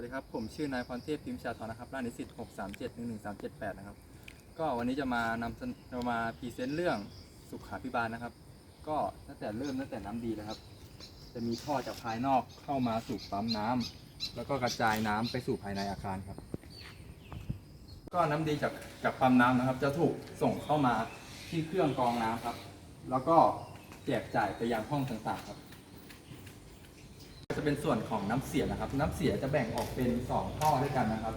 วัสดีครับ ผมชื่อนายพรเทพพิมพ์ชาทรนะครับร้านนิสิต637 11378 นะครับ ก็วันนี้จะมานำเสนจะมาพรีเซนต์เรื่องสุขาพิบาลนะครับ ก็ตั้งแต่เริ่มตั้งแต่น้ำดีแล้วครับ จะมีท่อจากภายนอกเข้ามาสู่ปั๊มน้ำแล้วก็กระจายน้ำไปสู่ภายในอาคารครับ ก็น้ำดีจากจากปั๊มน้ำนะครับ จะถูกส่งเข้ามาที่เครื่องกรองน้ำครับ แล้วก็แจกจ่ายไปยังห้องต่างๆครับ จะเป็นส่วนของน้ำเสียนะครับ น้ำเสียจะแบ่งออกเป็น 2 ท่อด้วยกันนะครับ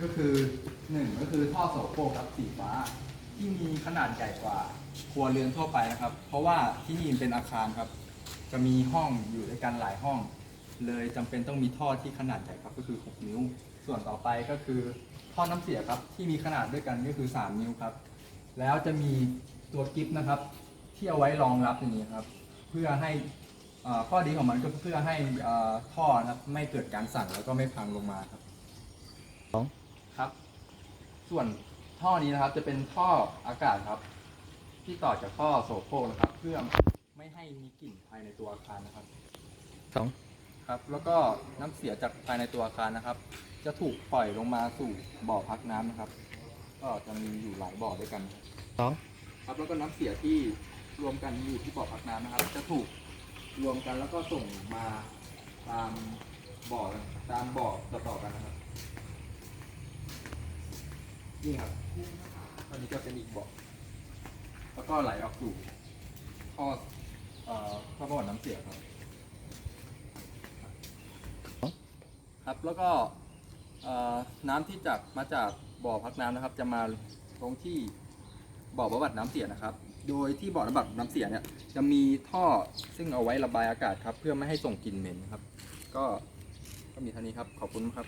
ก็คือ1ก็คือท่อโสโครกครับสีฟ้า ที่มีขนาดใหญ่กว่าครัวเรือนทั่วไปนะครับ เพราะว่าที่นี่เป็นอาคารครับ จะมีห้องอยู่ด้วยกันหลายห้อง เลยจำเป็นต้องมีท่อที่ขนาดใหญ่ครับก็คือ 6 นิ้ว ส่วนต่อไปก็คือท่อน้ำเสียครับที่มีขนาดด้วยกันก็คือ 3 นิ้วครับ แล้วจะมีตัวกิฟต์นะครับ ที่เอาไว้รองรับอย่างนี้ครับ เพื่อให้ ข้อดีของมันก็เพื่อให้เอ่อท่อนะครับไม่เกิดการสั่นแล้วก็ไม่พังลงมาครับสองครับ ส่วนท่อนี้นะครับ จะเป็นท่ออากาศครับ ที่ต่อจากท่อโสโครกนะครับ เพื่อไม่ให้มีกลิ่นภายในตัวอาคารนะครับสองครับ แล้วก็น้ำเสียจากภายในตัวอาคารนะครับ จะถูกปล่อยลงมาสู่บ่อพักน้ำนะครับ ก็จะมีอยู่หลายบ่อด้วยกันครับสองครับแล้วก็น้ำเสียที่รวมกันอยู่ที่บ่อพักน้ำนะครับ จะถูก รวมกันแล้วก็ส่งมาตามบ่อตามบ่อต่อๆกันนะครับ นี่ครับตอนนี้ก็เป็นอีกบ่อแล้วก็ไหลออกสู่ท่อเอ่อท่อบ่อน้ำเสียครับ ครับแล้วก็น้ำที่จากมาจากบ่อพักน้ำนะครับ จะมาลงที่บ่อบำบัดน้ำเสียนะครับ โดยที่บ่อบำบัดน้ำเสียเนี่ยจะมีท่อซึ่งเอาไว้ระบายอากาศครับ เพื่อไม่ให้ส่งกลิ่นเหม็นครับ ก็ก็มีเท่านี้ครับ ขอบคุณครับ